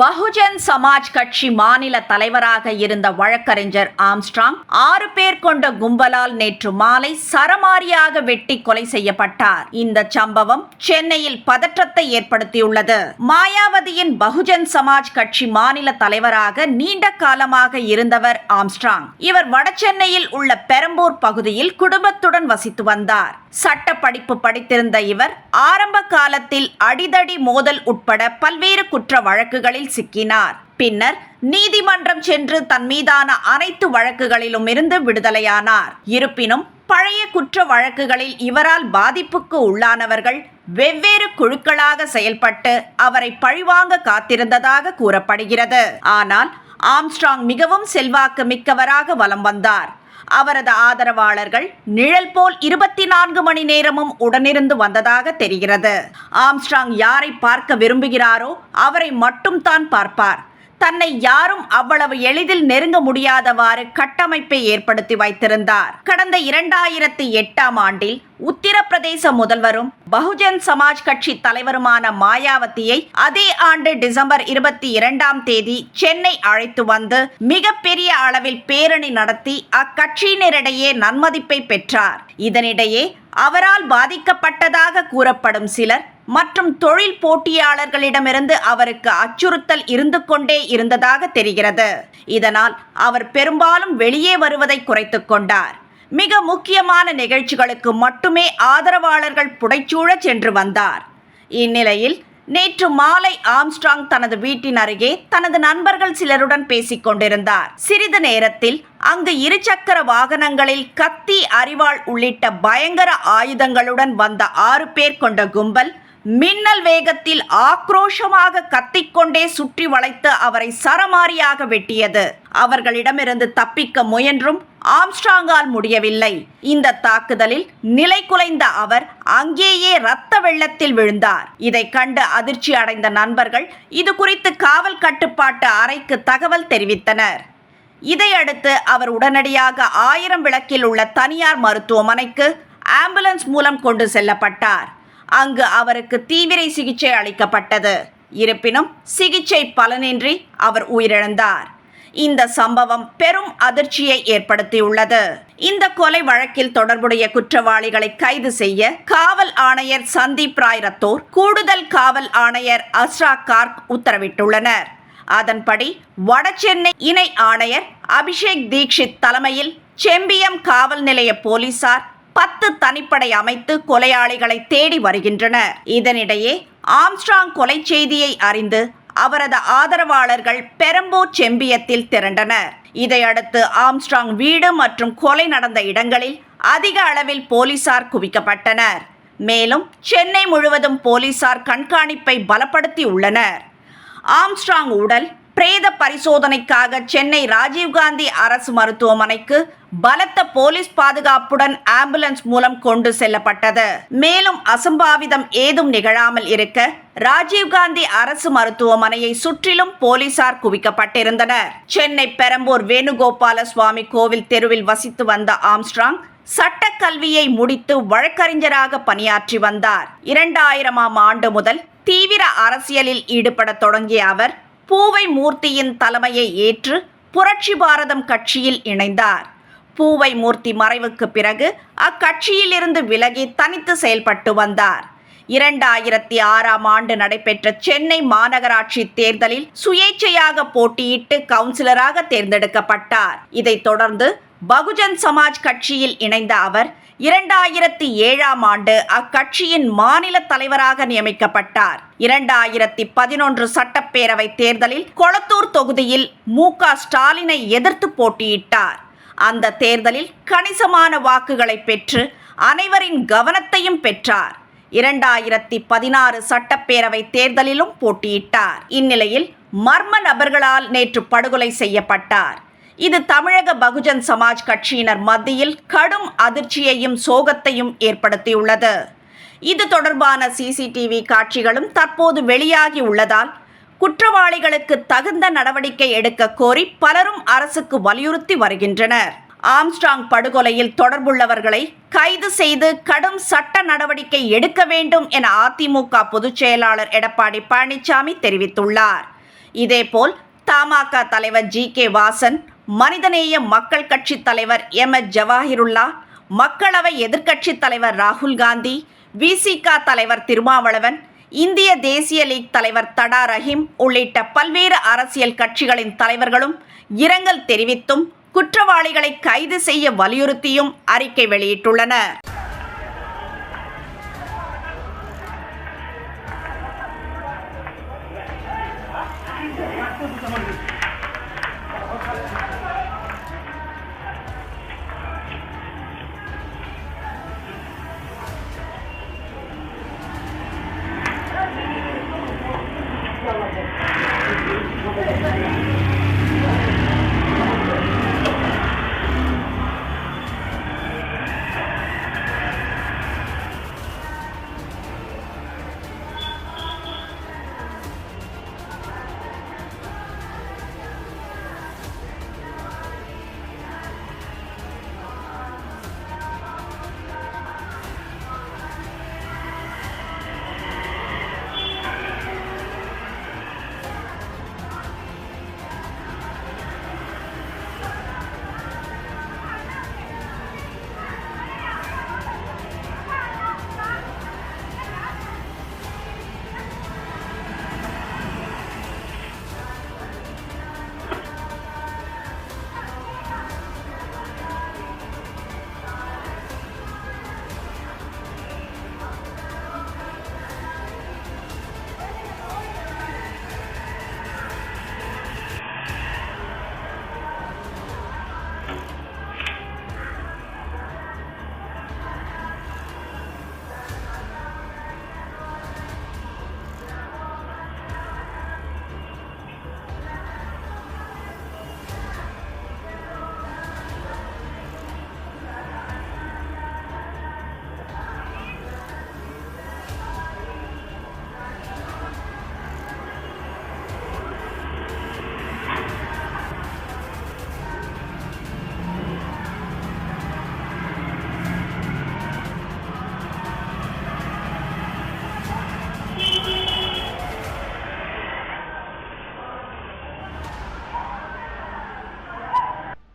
பகுஜன் சமாஜ் கட்சி மாநில தலைவராக இருந்த வழக்கறிஞர் ஆம்ஸ்ட்ராங் ஆறு பேர் கொண்ட கும்பலால் நேற்று மாலை சரமாரியாக வெட்டி கொலை செய்யப்பட்டார். இந்த சம்பவம் சென்னையில் பதற்றத்தை ஏற்படுத்தியுள்ளது. மாயாவதியின் பகுஜன் சமாஜ் கட்சி மாநில தலைவராக நீண்ட காலமாக இருந்தவர் ஆம்ஸ்ட்ராங். இவர் வடசென்னையில் உள்ள பெரம்பூர் பகுதியில் குடும்பத்துடன் வசித்து வந்தார். சட்ட படிப்பு படித்திருந்த இவர் ஆரம்ப காலத்தில் அடிதடி மோதல் உட்பட பல்வேறு குற்ற வழக்குகளில் சிக்கினார். பின்னர் நீதிமன்றம் சென்று தன் மீதான அனைத்து வழக்குகளிலும் இருந்து விடுதலையானார். இருப்பினும் பழைய குற்ற வழக்குகளில் இவரால் பாதிப்புக்கு உள்ளானவர்கள் வெவ்வேறு குழுக்களாக செயல்பட்டு அவரை பழிவாங்க காத்திருந்ததாக கூறப்படுகிறது. ஆனால் ஆம்ஸ்ட்ராங் மிகவும் செல்வாக்கு மிக்கவராக வலம் வந்தார். அவரது ஆதரவாளர்கள் நிழல் போல் இருபத்தி நான்கு மணி நேரமும் உடனிருந்து வந்ததாக தெரிகிறது. ஆம்ஸ்ட்ராங் யாரை பார்க்க விரும்புகிறாரோ அவரை மட்டும் தான் பார்ப்பார். தன்னை யாரும் அவ்வளவு எளிதில் நெருங்க முடியாதவாறு கட்டமைப்பை ஏற்படுத்தி வைத்திருந்தார். கடந்த இரண்டாயிரத்தி எட்டாம் ஆண்டில் உத்தரப்பிரதேச முதல்வரும் பகுஜன் சமாஜ் கட்சி தலைவருமான மாயாவதியை அதே ஆண்டு டிசம்பர் இருபத்தி இரண்டாம் தேதி சென்னை அழைத்து வந்து மிகப்பெரிய அளவில் பேரணி நடத்தி அக்கட்சியினரிடையே நன்மதிப்பை பெற்றார். இதனிடையே அவரால் பாதிக்கப்பட்டதாக கூறப்படும் சிலர் மற்றும் தொழில் போட்டியாளர்களிடமிருந்து அவருக்கு அச்சுறுத்தல் இருந்து கொண்டே இருந்ததாக தெரிகிறது. இதனால் அவர் பெரும்பாலும் வெளியே வருவதை குறைத்து கொண்டார். மிக முக்கியமான நிகழ்ச்சிகளுக்கு மட்டுமே ஆதரவாளர்கள் புடைச்சூழ சென்று வந்தார். இந்நிலையில் நேற்று மாலை ஆம்ஸ்ட்ராங் தனது வீட்டின் அருகே தனது நண்பர்கள் சிலருடன் பேசிக் கொண்டிருந்தார். சிறிது நேரத்தில் அங்கு இருசக்கர வாகனங்களில் கத்தி அரிவாள் உள்ளிட்ட பயங்கர ஆயுதங்களுடன் வந்த ஆறு பேர் கொண்ட கும்பல் மின்னல் வேகத்தில் ஆக்ரோஷமாக கத்திக்கொண்டே சுற்றி வளைத்து அவரை சரமாரியாக வெட்டியது. அவர்களிடமிருந்து தப்பிக்க முயன்றும் ஆம்ஸ்ட்ராங்கால் முடியவில்லை. இந்த தாக்குதலில் நிலை குலைந்த அவர் அங்கேயே இரத்த வெள்ளத்தில் விழுந்தார். இதை கண்டு அதிர்ச்சி அடைந்த நண்பர்கள் இது குறித்து காவல் கட்டுப்பாட்டு அறைக்கு தகவல் தெரிவித்தனர். இதையடுத்து அவர் உடனடியாக ஆயிரம் விளக்கில் உள்ள தனியார் மருத்துவமனைக்கு ஆம்புலன்ஸ் மூலம் கொண்டு செல்லப்பட்டார். அங்கு அவருக்கு தீவிர சிகிச்சை அளிக்கப்பட்டது. இருப்பினும் சிகிச்சை பலனின்றி அவர் உயிரிழந்தார். இந்த சம்பவம் பெரும் அதிர்ச்சியை ஏற்படுத்தியுள்ளது. இந்த கொலை வழக்கில் தொடர்புடைய குற்றவாளிகளை கைது செய்ய காவல் ஆணையர் சந்தீப் ராய் ரத்தோர் கூடுதல் காவல் ஆணையர் அஸ்ரா கார்க் உத்தரவிட்டுள்ளனர். அதன்படி வடசென்னை இணை ஆணையர் அபிஷேக் தீக்ஷித் தலைமையில் செம்பியம் காவல் நிலைய போலீசார் பத்து தனிப்படை அமைத்து கொலையாளிகளை தேடி வருகின்றனர். இதனிடையே ஆம்ஸ்ட்ராங் கொலை செய்தியை அறிந்து அவரது ஆதரவாளர்கள் பெரம்பூர் செம்பியத்தில் திரண்டனர். இதையடுத்து ஆம்ஸ்ட்ராங் வீடு மற்றும் கொலை நடந்த இடங்களில் அதிக அளவில் போலீசார் குவிக்கப்பட்டனர். மேலும் சென்னை முழுவதும் போலீசார் கண்காணிப்பை பலப்படுத்தி உள்ளனர் ஆம்ஸ்ட்ராங் உடல் பிரேத பரிசோதனைக்காக சென்னை ராஜீவ்காந்தி அரசு மருத்துவமனைக்கு பலத்த போலீஸ் பாதுகாப்புடன் ஆம்புலன்ஸ் மூலம் கொண்டு செல்லப்பட்டது. மேலும் அசம்பாவிதம் ஏதும் நிகழாமல் இருக்க ராஜீவ்காந்தி அரசு மருத்துவமனையை சுற்றிலும் போலீசார் குவிக்கப்பட்டிருந்தனர். சென்னை பெரம்பூர் வேணுகோபால சுவாமி கோவில் தெருவில் வசித்து வந்த ஆம்ஸ்ட்ராங் சட்டக்கல்வியை முடித்து வழக்கறிஞராக பணியாற்றி வந்தார். இரண்டாயிரமாம் ஆண்டு முதல் தீவிர அரசியலில் ஈடுபட தொடங்கிய அவர் பூவை மூர்த்தியின் தலைமையை ஏற்று புரட்சி பாரதம் கட்சியில் இணைந்தார். பூவை மூர்த்தி மறைவுக்கு பிறகு அக்கட்சியிலிருந்து விலகி தனித்து செயல்பட்டு வந்தார். இரண்டாயிரத்தி ஆறாம் ஆண்டு நடைபெற்ற சென்னை மாநகராட்சி தேர்தலில் சுயேட்சையாக போட்டியிட்டு கவுன்சிலராக தேர்ந்தெடுக்கப்பட்டார். இதைத் தொடர்ந்து பகுஜன் சமாஜ் கட்சியில் இணைந்த அவர் இரண்டாயிரத்தி ஏழாம் ஆண்டு அக்கட்சியின் மாநில தலைவராக நியமிக்கப்பட்டார். இரண்டாயிரத்தி பதினொன்று சட்டப்பேரவை தேர்தலில் கொளத்தூர் தொகுதியில் மு ஸ்டாலினை எதிர்த்து போட்டியிட்டார். அந்த தேர்தலில் கணிசமான வாக்குகளை பெற்று அனைவரின் கவனத்தையும் பெற்றார். இரண்டாயிரத்தி பதினாறு சட்டப்பேரவை தேர்தலிலும் போட்டியிட்டார். இந்நிலையில் மர்ம நபர்களால் நேற்று படுகொலை செய்யப்பட்டார். இது தமிழக பகுஜன் சமாஜ் கட்சியினர் மத்தியில் கடும் அதிர்ச்சியையும் சோகத்தையும் ஏற்படுத்தியுள்ளது. இது தொடர்பான சிசிடிவி காட்சிகளும் தற்போது வெளியாகி உள்ளதால் குற்றவாளிகளுக்கு தகுந்த நடவடிக்கை எடுக்க கோரி பலரும் அரசுக்கு வலியுறுத்தி வருகின்றனர். ஆம்ஸ்ட்ராங் படுகொலையில் தொடர்புள்ளவர்களை கைது செய்து கடும் சட்ட நடவடிக்கை எடுக்க வேண்டும் என அதிமுக பொதுச் செயலாளர் எடப்பாடி பழனிசாமி தெரிவித்துள்ளார். இதேபோல் தமாக தலைவர் ஜி கே வாசன் மனிதநேய மக்கள் கட்சித் தலைவர் எம். எஸ். ஜவாஹிருல்லா மக்களவை எதிர்க்கட்சித் தலைவர் ராகுல் காந்தி விசிகா தலைவர் திருமாவளவன் இந்திய தேசிய லீக் தலைவர் தடா ரஹீம் உள்ளிட்ட பல்வேறு அரசியல் கட்சிகளின் தலைவர்களும் இரங்கல் தெரிவித்தும் குற்றவாளிகளை கைது செய்ய வலியுறுத்தியும் அறிக்கை வெளியிட்டுள்ளனர்.